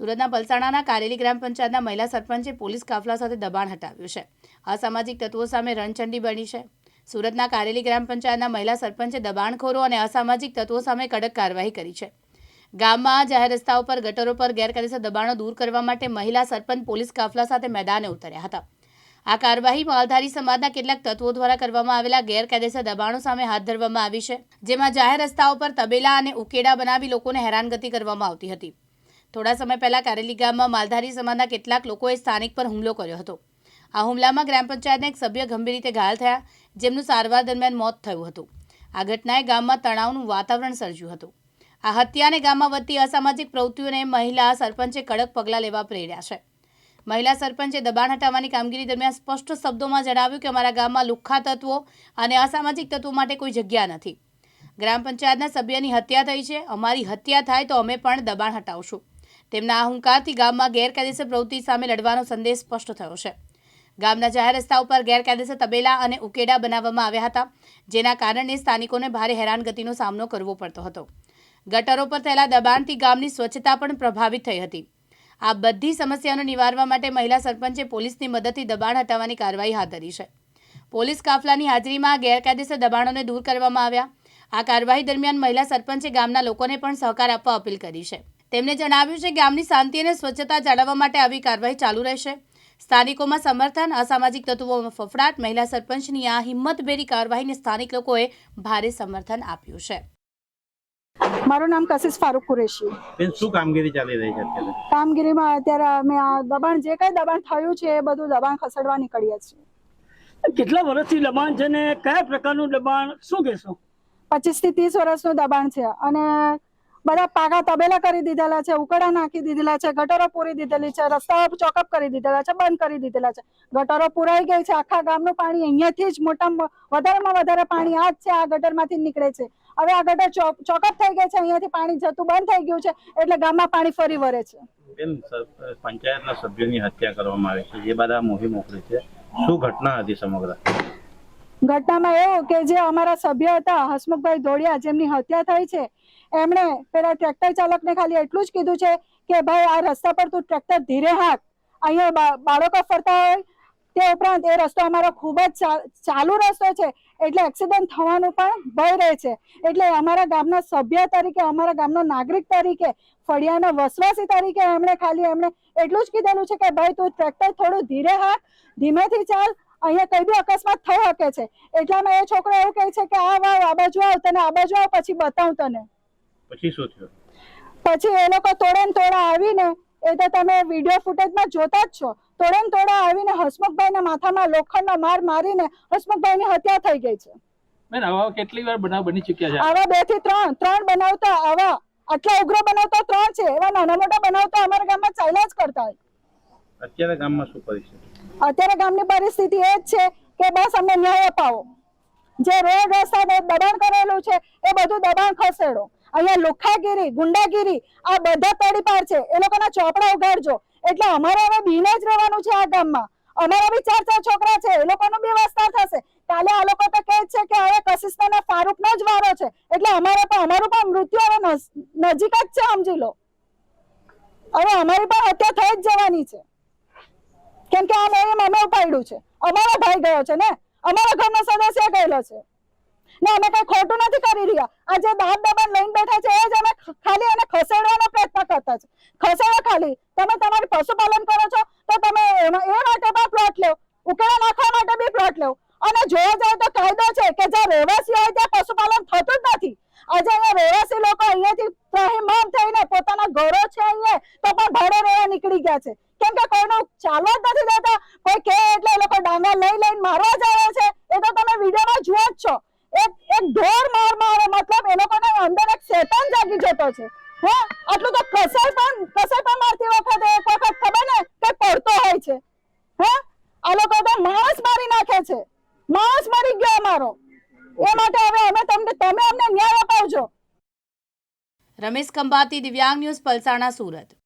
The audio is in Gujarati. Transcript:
સુરતના પલસાણાના કારેલી ગ્રામ પંચાયતના મહિલા સરપંચે પોલીસ કાફલા સાથે દબાણ હટાવ્યું છે. અસામાજિક તત્વો સામે રણચંડી બની છે. સુરતના કારેલી ગ્રામ પંચાયતના મહિલા સરપંચે દબાણખોરો અને અસામાજિક તત્વો સામે કડક કાર્યવાહી કરી છે. ગામમાં જાહેર રસ્તાઓ પર, ગટરો પર ગેરકાયદેસર દબાણો દૂર કરવા માટે મહિલા સરપંચ પોલીસ કાફલા સાથે મેદાને ઉતર્યા હતા. આ કાર્યવાહી માલધારી સમાજના કેટલાક તત્વો દ્વારા કરવામાં આવેલા ગેરકાયદેસર દબાણો સામે હાથ ધરવામાં આવી છે, જેમાં જાહેર રસ્તાઓ પર તબેલા અને ઉકેડા બનાવી લોકોને હેરાનગતિ કરવામાં આવતી હતી. થોડા સમય પહેલાં કારેલી ગામમાં માલધારી સમાજના કેટલાક લોકોએ સ્થાનિક પર હુમલો કર્યો હતો. આ હુમલામાં ગ્રામ પંચાયતના એક સભ્ય ગંભીર રીતે ઘાયલ થયા, જેમનું સારવાર દરમિયાન મોત થયું હતું. આ ઘટનાએ ગામમાં તણાવનું વાતાવરણ સર્જ્યું હતું. આ હત્યાને ગામમાં વધતી અસામાજિક પ્રવૃત્તિઓને મહિલા સરપંચે કડક પગલાં લેવા પ્રેર્યા છે. મહિલા સરપંચે દબાણ હટાવવાની કામગીરી દરમિયાન સ્પષ્ટ શબ્દોમાં જણાવ્યું કે અમારા ગામમાં લુખ્ખા તત્વો અને અસામાજિક તત્વો માટે કોઈ જગ્યા નથી. ગ્રામ પંચાયતના સભ્યની હત્યા થઈ છે. અમારી હત્યા થાય તો અમે પણ દબાણ હટાવશું. તેમના અહંકારથી ગામમાં ગેરકાયદેસર પ્રવૃત્તિ સામે લડવાનો સંદેશ સ્પષ્ટ થયો છે. ગામના જાહેર રસ્તા ઉપર ગેરકાયદેસર તબેલા અને ઉકેડા બનાવવામાં આવ્યા હતા, જેના કારણે સ્થાનિકોને ભારે હેરાનગતિનો સામનો કરવો પડતો હતો. ગટરો પર થયેલા દબાણથી ગામની સ્વચ્છતા પણ પ્રભાવિત થઈ હતી. આ બધી સમસ્યાનો નિવારવા માટે મહિલા સરપંચે પોલીસની મદદથી દબાણ હટાવવાની કાર્યવાહી હાથ ધરી છે. પોલીસ કાફલાની હાજરીમાં ગેરકાયદેસર દબાણોને દૂર કરવામાં આવ્યા. આ કાર્યવાહી દરમિયાન મહિલા સરપંચે ગામના લોકોને પણ સહકાર આપવા અપીલ કરી છે. તેમણે જણાવ્યું છે કે ગામની શાંતિ અને સ્વચ્છતા જાળવવા માટે આવી કાર્યવાહી ચાલુ રહેશે. સ્થાનિકોમાં સમર્થન અસામાજિક તત્વોમાં ફફડાટ મહિલા સરપંચની આ હિંમતભેરી કાર્યવાહીને સ્થાનિક લોકોએ ભારે સમર્થન આપ્યું છે. મારું નામ કશિશ ફારૂક કુરેશી. બેન શું કામગીરી ચાલી રહી છે અત્યારે? કામગીરીમાં અત્યારે અમે આ દબાણ જે કઈ દબાણ થયું છે એ બધું દબાણ ખસેડવા નીકળીએ છીએ. કેટલા વર્ષથી દબાણ છે ને? કયા પ્રકારનું દબાણ? શું કહેશો? પચીસથી ત્રીસ વર્ષનું દબાણ છે અને બધા પાકા તબેલા કરી દીધેલા છે ઉકડા નાખી દીધેલા છે, ગટરો પૂરી દીધેલી છે રસ્તાઓ ચોકઅપ કરી દીધેલા છે, બંધ કરી દીધેલા છે. ગટરો પુરાઈ ગઈ છે, આખા ગામનું પાણી અહીંયાથી જ મોટા વધારેમાં વધારે પાણી આ જ છે, આ ગટરમાંથી નીકળે છે. હવે આ ગટર ચોકઅપ થઈ ગઈ છે, અહીંયાથી પાણી જતું બંધ થઈ ગયું છે, એટલે ગામમાં પાણી ફરી વરે છે. પંચાયતના સભ્યોની હત્યા કરવામાં આવી છે? જે બધા મોહી મોકલી છે. શું ઘટના હતી સમગ્ર? ઘટનામાં એવું કે જે અમારા સભ્ય હતા, હસમુખભાઈ ધોળિયા જેમની હત્યા થઈ છે, એમણે પેલા ટ્રેક્ટર ચાલકને ખાલી એટલું જ કીધું છે કે, ભાઈ, આ રસ્તા પર તું ટ્રેક્ટર ધીરે હાક. અહીંયા બાળકો ફરતા હોય તે ઉપરાંત એ રસ્તો અમારો ખૂબ જ ચાલુ રસ્તો છે, એટલે એક્સિડન્ટ થવાનું પણ ભય રહે છે. એટલે અમારા ગામના સભ્ય તરીકે, અમારા ગામનો નાગરિક તરીકે, ફળિયાના વસવાસી તરીકે એમણે ખાલી એમણે એટલું જ કીધેલું છે કે, ભાઈ, તું ટ્રેક્ટર થોડું ધીરે હાક, ધીમેથી ચાલ અહીંયા કઈ બી અકસ્માત થઈ શકે છે. એટલામાં એ છોકરો એવું કહે છે કે આ વાવ આ બાજુ આવ તને આ બાજુ આવ પછી બતાવું તને. પછી શું થયું? પછી એ લોકો તોડે ને તોડા આવીને એ તો તમે વીડિયો ફૂટેજમાં જોતા જ છો તોડે ને તોડા આવીને હસમુખભાઈના માથામાં લોખંડનો માર મારીને હસમુખભાઈની હત્યા થઈ ગઈ છે. બેન આવા કેટલી વાર બનાવ બની ચૂક્યા છે? આવા બેથી ત્રણ ત્રણ બનાવતા આવા. આટલા ઉગ્ર બનાવતા ત્રણ છે એવા નાના મોટા બનાવતા અમારા ગામમાં ચાલ્યા જ કરતા હોય. અત્યારે ગામમાં શું પરિસ્થિતિ? અત્યારે ગામની પરિસ્થિતિ એ જ છે કે બસ અમને ન્યાય અપાવો. જે રોડ રસ્તા ને દબાણ કરેલું છે, એ બધું દબાણ ખસેડો. અહીંયા લુખાગીરી, ગુંડાગીરી, આ બધા તડીપાર છે. એ લોકોના ચોપડા ઉગાડજો. એટલે અમારે હવે બીને જ રહેવાનું છે આ ગામમાં. અમારા બી ચાર ચાર છોકરા છે, એ લોકોનું બી વસ્તાર થશે. કાલે આ લોકો તો કહે છે કે હવે કશિશના ને ફારૂકનો જ વારો છે. એટલે અમારે પણ, અમારું પણ મૃત્યુ હવે નજીક જ છે, સમજી લો. હવે અમારી પણ હત્યા થઈ જ જવાની છે. કેમ કે આ મેં અમે ઉપાડ્યું છે. અમારો ભાઈ ગયો છે ને? અમારા ઘરનો સદસ્ય ગયેલો છે. ને અમે કઈ ખોટું નથી કરી રહ્યા. આ જે દાંત દબાણ લઈને બેઠા છે, એ જ અમે ખાલી એને ખસેડવાનો પ્રયત્ન કરતા છે. ખસેડો ખાલી. તમે તમારું પશુપાલન કરો છો, તો તમે એ માટે પણ પ્લોટ લેવ ઉકેલા નાખવા માટે બી પ્લોટ લો. અને જોવા જાય તો કાયદો છે કે જ્યાં રહેવાસી હોય ત્યાં પશુપાલન થતું જ નથી. આજે અહીંયા રહેવાસી લોકો અહીંયાથી ત્રાહીમામ થઈને પોતાના ઘરો છે અહીંયા, તો પણ ભાડે રહેવા નીકળી ગયા છે. કેમ કે કોઈનું ચાલવા જ નથી દેતા. કોઈ કે એટલે એ લોકો ડાંગા લઈ લઈને મારવા જ આવે છે. એ તો તમે વિડીયોમાં જુઓ જ છો. એક એક ઢોર માર મારે, મતલબ એ લોકોને અંદર એક શેતાન જાગી જતો છે. હે, આટલું તો કસાઈ પણ કસાઈ પણ મારતી વખતે, એક વખત ખબર ને, કે પડતો હોય છે. હે? આ લોકો તો માણસ મારી નાખે છે. માણસ મરી ગયો અમારો એ માટે હવે અમે તમને, તમે અમને ન્યાય અપાવજો. રમેશ ખંભાતી, દિવ્યાંગ ન્યૂઝ, પલસાણા, સુરત.